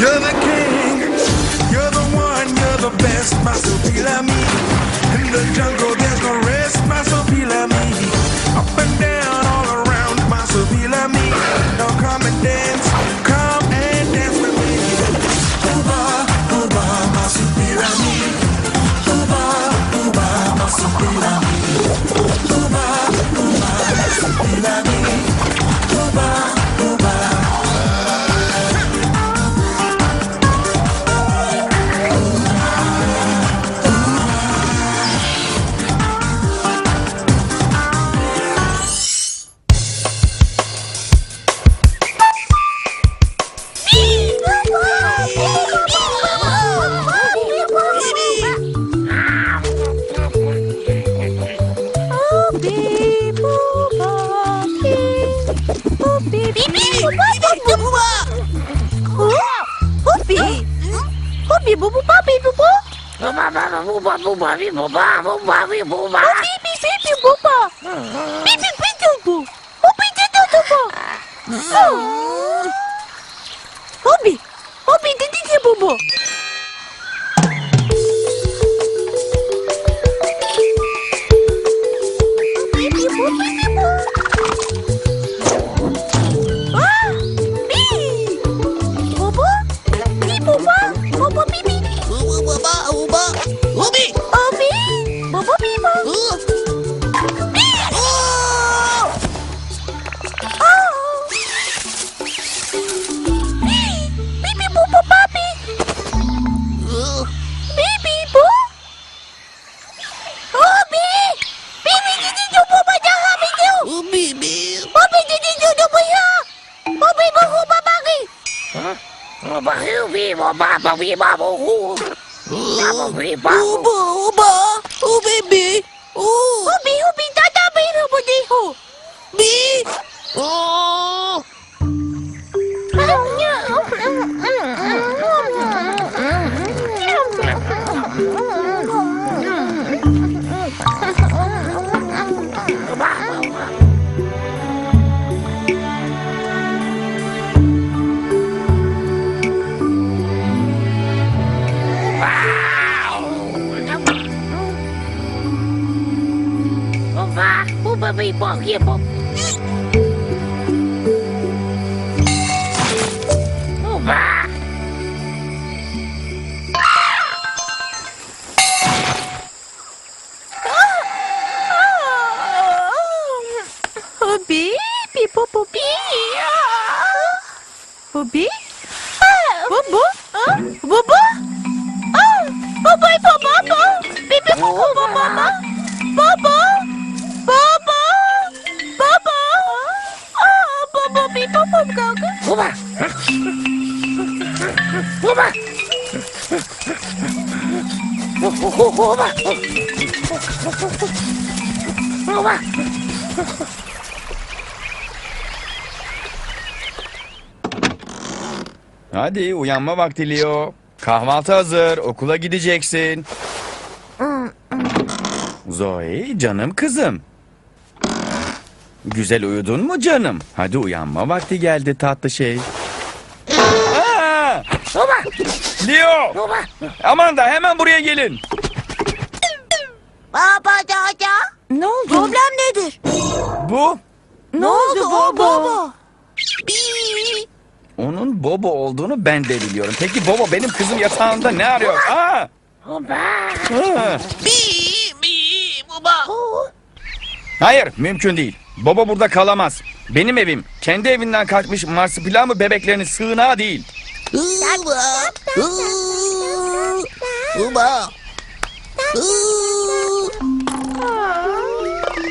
Yemek Hobi. Hobi de de de bu bu. Uba, uba, ubi, bi. Uh, Ubi ubi tata biru budihu. bi. Oh. Buba bi buba buba. Buba. Ubi bi bu bu bi. Ubi. Bu bu. Bu bu. Bu bu bu bu bu. Bibi bu bu bu. Buba. Buba. Buba. Buba. Hadi uyanma vakti Leo. Kahvaltı hazır. Okula gideceksin. Zoe canım kızım. Güzel uyudun mu canım? Hadi uyanma vakti geldi tatlı şey. Aa! Leo! Buba. Aman da hemen buraya gelin. Baba, dada. Ne oldu? Problem nedir? Bu Ne oldu baba? Bi. onun Bobo olduğunu ben de biliyorum. Peki Bobo benim kızım yatağında ne arıyor? Aa! Aa! Bi, bi, uba. Hayır mümkün değil. Bobo burada kalamaz. Benim evim. Kendi evinden kaçmış marsupilami bebeklerinin sığınağı değil. Uba. Uba.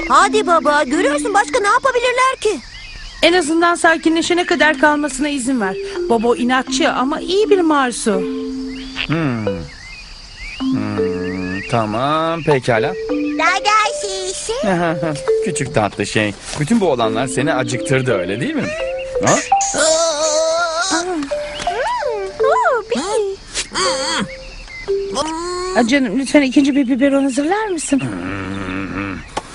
Hadi baba, görüyorsun başka ne yapabilirler ki? En azından sakinleşene kadar kalmasına izin ver. Bobo inatçı ama iyi bir Marsu. Hmm, tamam pekala. Küçük tatlı şey. Bütün bu olanlar seni acıktırdı öyle değil mi? Ha? Aa, canım lütfen ikinci bir biberon hazırlar mısın?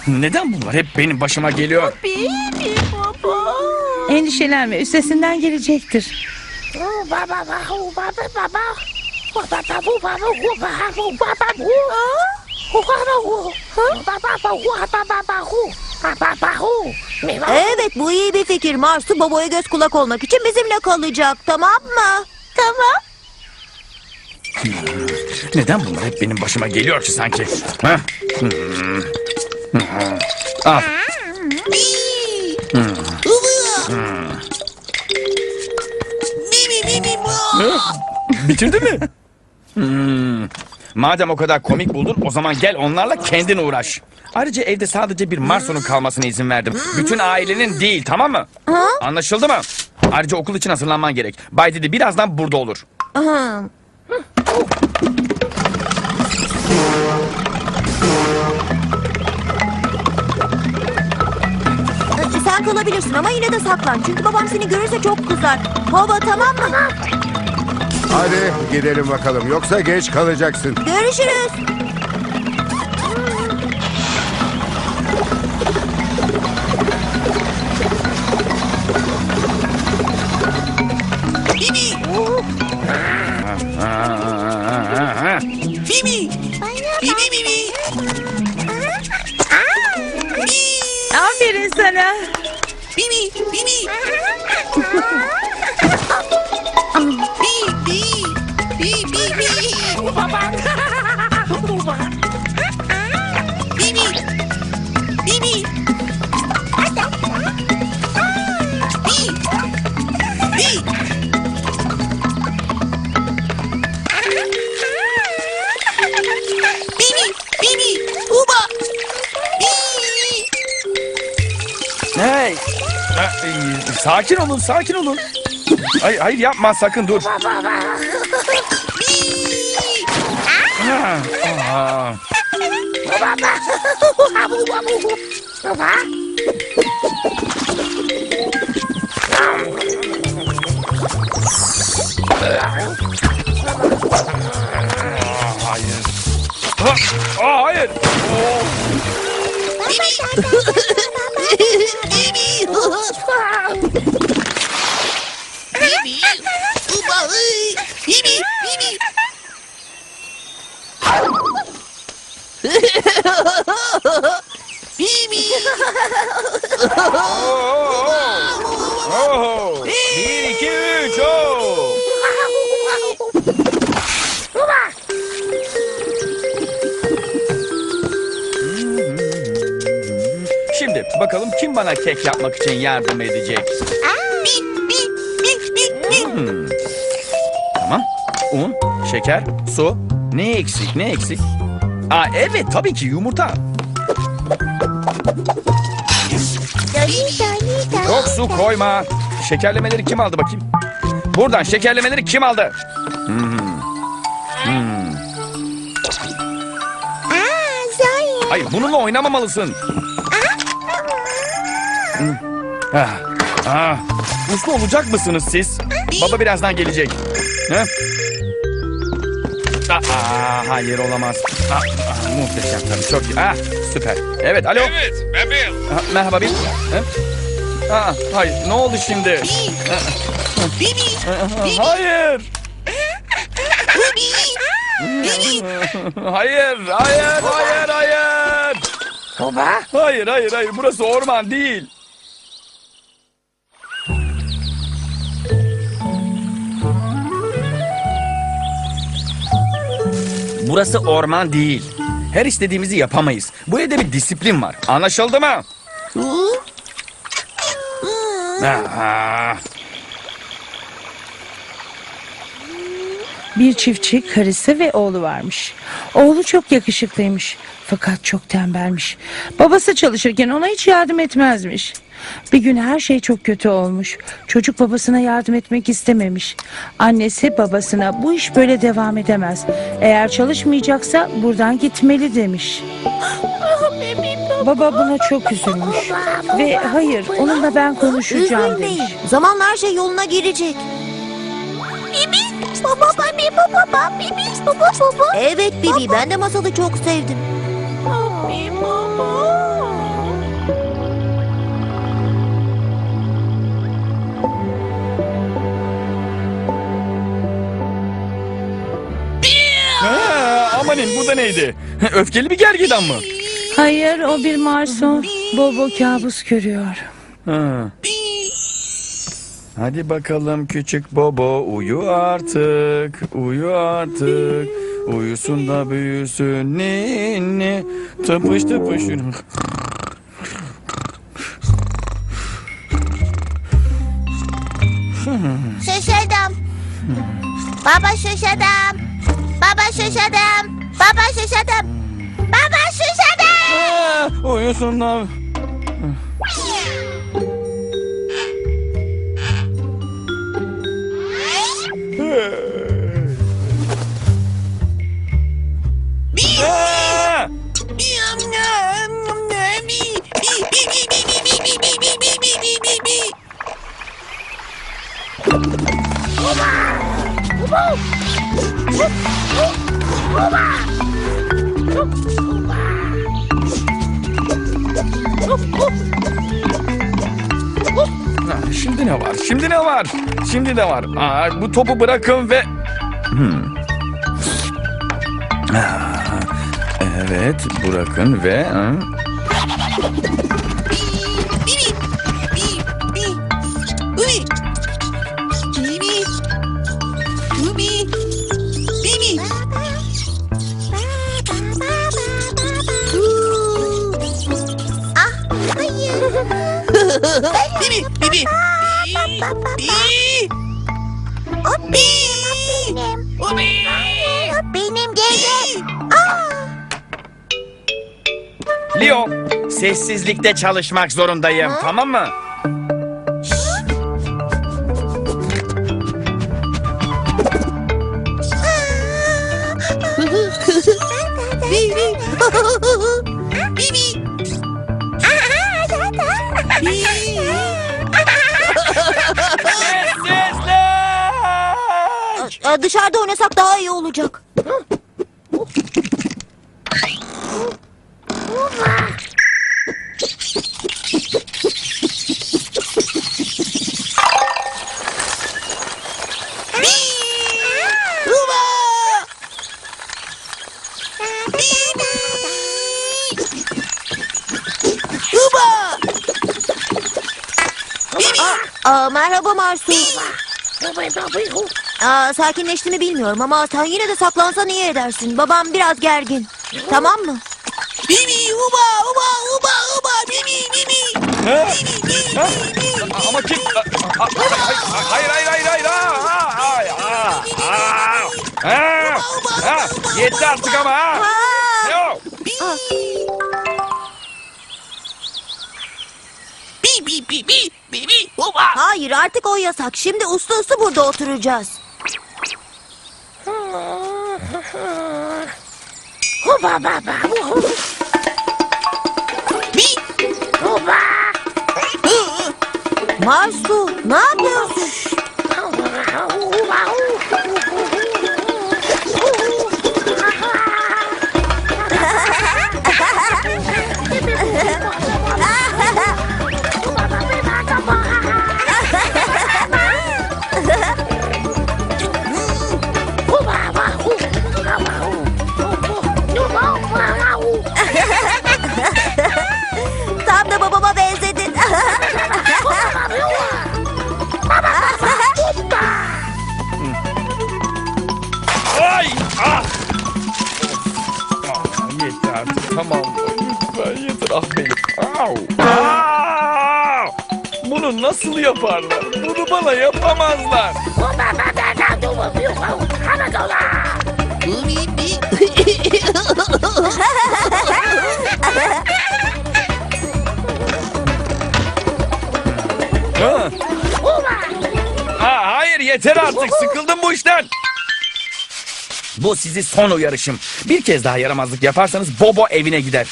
Neden bunlar hep benim başıma geliyor? Bibi baba. Endişelenme üstesinden gelecektir. Baba baba baba. Baba baba baba. Baba baba. Baba. Evet bu iyi bir fikir. Marsu babaya göz kulak olmak için bizimle kalacak tamam mı? Tamam. Neden bunlar hep benim başıma geliyor ki sanki? Ha? Hmm. Hmm. Al. Hı? Bitirdin mi? Hmm. Madem o kadar komik buldun o zaman gel onlarla kendin uğraş. Ayrıca evde sadece bir Marson'un kalmasına izin verdim. Bütün ailenin değil tamam mı? Anlaşıldı mı? Ayrıca okul için hazırlanman gerek. Bay Didi birazdan burada olur. Aha. Ee, Sen kalabilirsin ama yine de saklan. Çünkü babam seni görürse çok kızar. Baba tamam mı? Hadi gidelim bakalım. Yoksa geç kalacaksın. Görüşürüz. Aferin sana. Hey. Ha, e, Sakin olun, sakin olun. Hayır, hayır yapma sakın dur. Ha, aa. Hayır. Ha, aa, hayır. Oo. Oo. Bir, iki, üç. Oo. Şimdi bakalım kim bana kek yapmak için yardım edecek? Hmm. Tamam. Un, şeker, su. Ne eksik, ne eksik? Aa evet tabii ki yumurta. Çok su koyma. Şekerlemeleri kim aldı bakayım? Buradan şekerlemeleri kim aldı? Hmm. Hmm. Hayır bununla oynamamalısın. Hmm. Ah. Ah. Uslu olacak mısınız siz? Baba birazdan gelecek. Ha? Aa, hayır olamaz. Aa, aa, muhteşem tabii çok iyi. Ah, süper. Evet alo. Evet, ben Bill. Ha, merhaba bir. Ha? Aa, hayır ne oldu şimdi? Aa, hayır. hayır, hayır, hayır, hayır. Baba. Hayır, hayır, hayır. Burası orman değil. Burası orman değil. Her istediğimizi yapamayız. Bu evde bir disiplin var. Anlaşıldı mı? Aha. Bir çiftçi, karısı ve oğlu varmış. Oğlu çok yakışıklıymış. Fakat çok tembelmiş. Babası çalışırken ona hiç yardım etmezmiş. Bir gün her şey çok kötü olmuş. Çocuk babasına yardım etmek istememiş. Annesi babasına bu iş böyle devam edemez. Eğer çalışmayacaksa buradan gitmeli demiş. Baba buna çok üzülmüş. Ve hayır onunla ben konuşacağım demiş. Zamanla her şey yoluna girecek. Bibi baba babi baba bibiş baba baba. Evet Bibi ben de masalı çok sevdim. Babi baba. Ha, bu da neydi? Öfkeli bir gergedan mı? Hayır o bir marson. Bobo kabus görüyor. Ha. Hadi bakalım küçük Bobo uyu artık, uyu artık. Uyusun da büyüsün ninni. Tıpış tıpış. Şaşadım. Baba şaşadım. Baba şaşadım. Baba şaşadım. Baba şaşadım. Aa, Uyusun da. Ne var? Aa, bu topu bırakın ve... Hmm. Aa, evet, bırakın ve... ha? Ah, hayır. Bibi, Leo, sessizlikte çalışmak zorundayım, tamam mı? Bibi. Bibi. Sessizlik! Dışarıda oynasak daha iyi olacak. Aa, aa, merhaba Marsu. Aa, sakinleştiğini bilmiyorum ama sen yine de saklansan iyi edersin. Babam biraz gergin. Tamam mı? Bibi uba uba uba uba bibi bibi. Ha? Ha? Ama kim? Aa, Hayır, hayır, hayır, hayır. Ha? Ha? Yetti artık ama ha. Leo! Hayır artık o yasak. Şimdi uslu uslu burada oturacağız. Marsu ne yapıyorsun? Ha? Ha, hayır yeter artık sıkıldım bu işten. Bu sizi son uyarışım. Bir kez daha yaramazlık yaparsanız Bobo evine gider.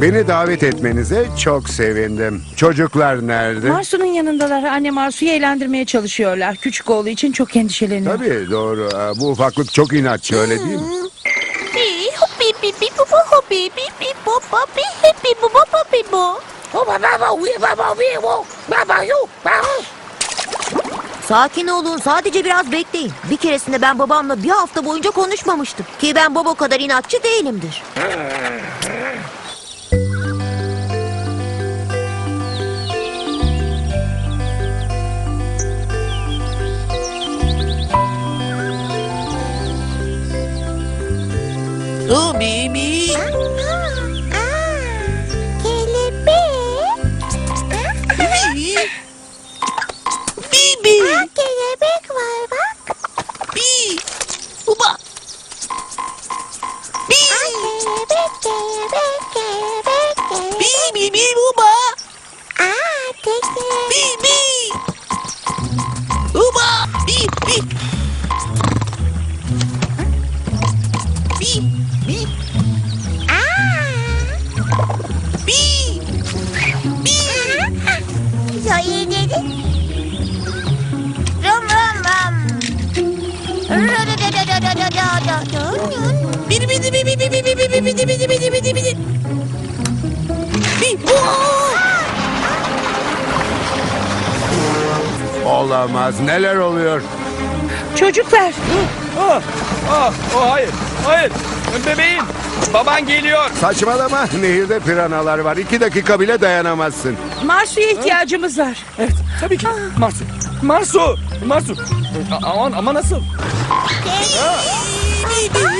Beni davet etmenize çok sevindim. Çocuklar nerede? Marsu'nun yanındalar. Anne Marsu'yu eğlendirmeye çalışıyorlar. Küçük oğlu için çok endişeleniyor. Tabii doğru. Bu ufaklık çok inatçı öyle değil mi? Sakin olun sadece biraz bekleyin. Bir keresinde ben babamla bir hafta boyunca konuşmamıştım. Ki ben baba kadar inatçı değilimdir. 鲁米米。Olamaz. Neler oluyor? Çocuklar Ah, ah, oh, hayır, hayır. Bebeğim, baban geliyor. Saçmalama. Nehirde piranalar var. İki dakika bile dayanamazsın. Marsu'ya ihtiyacımız var. Evet, tabii ki. Marsu, Marsu, Marsu. A- Aman, ama nasıl? Baba.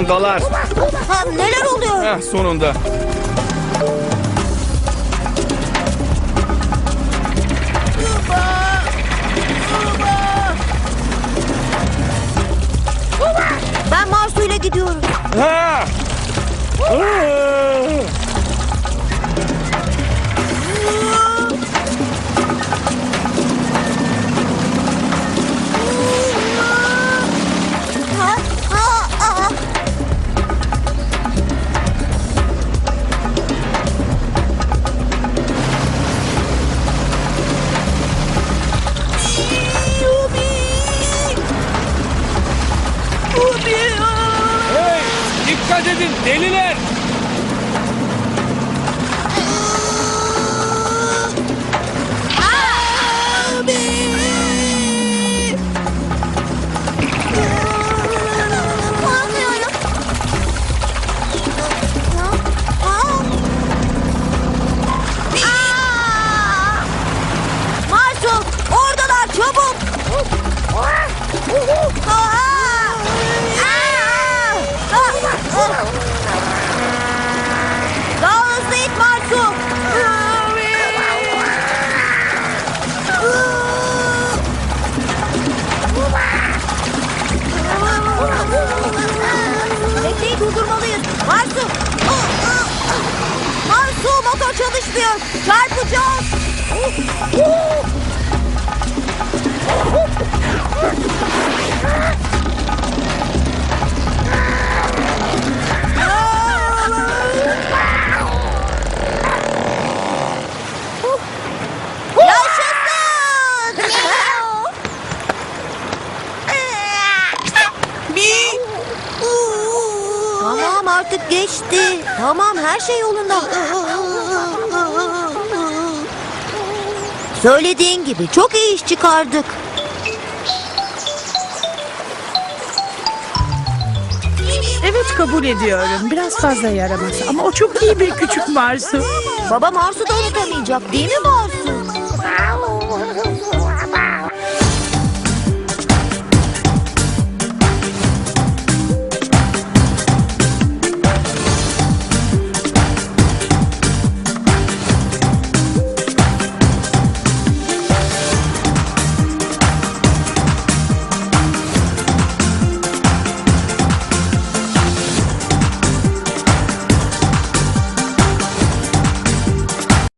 Sonundalar. Ha, neler oluyor? Heh, sonunda. Ben Marsu'yla gidiyorum. Ha! Aa! Çalışmıyor. Çarpacağız. Yaşasın. Tamam artık geçti. Tamam her şey yolunda. Söylediğin gibi çok iyi iş çıkardık. evet kabul ediyorum. Biraz fazla yaramaz ama o çok iyi bir küçük Marsu. Baba Mars'ı da unutamayacak değil mi Marsu?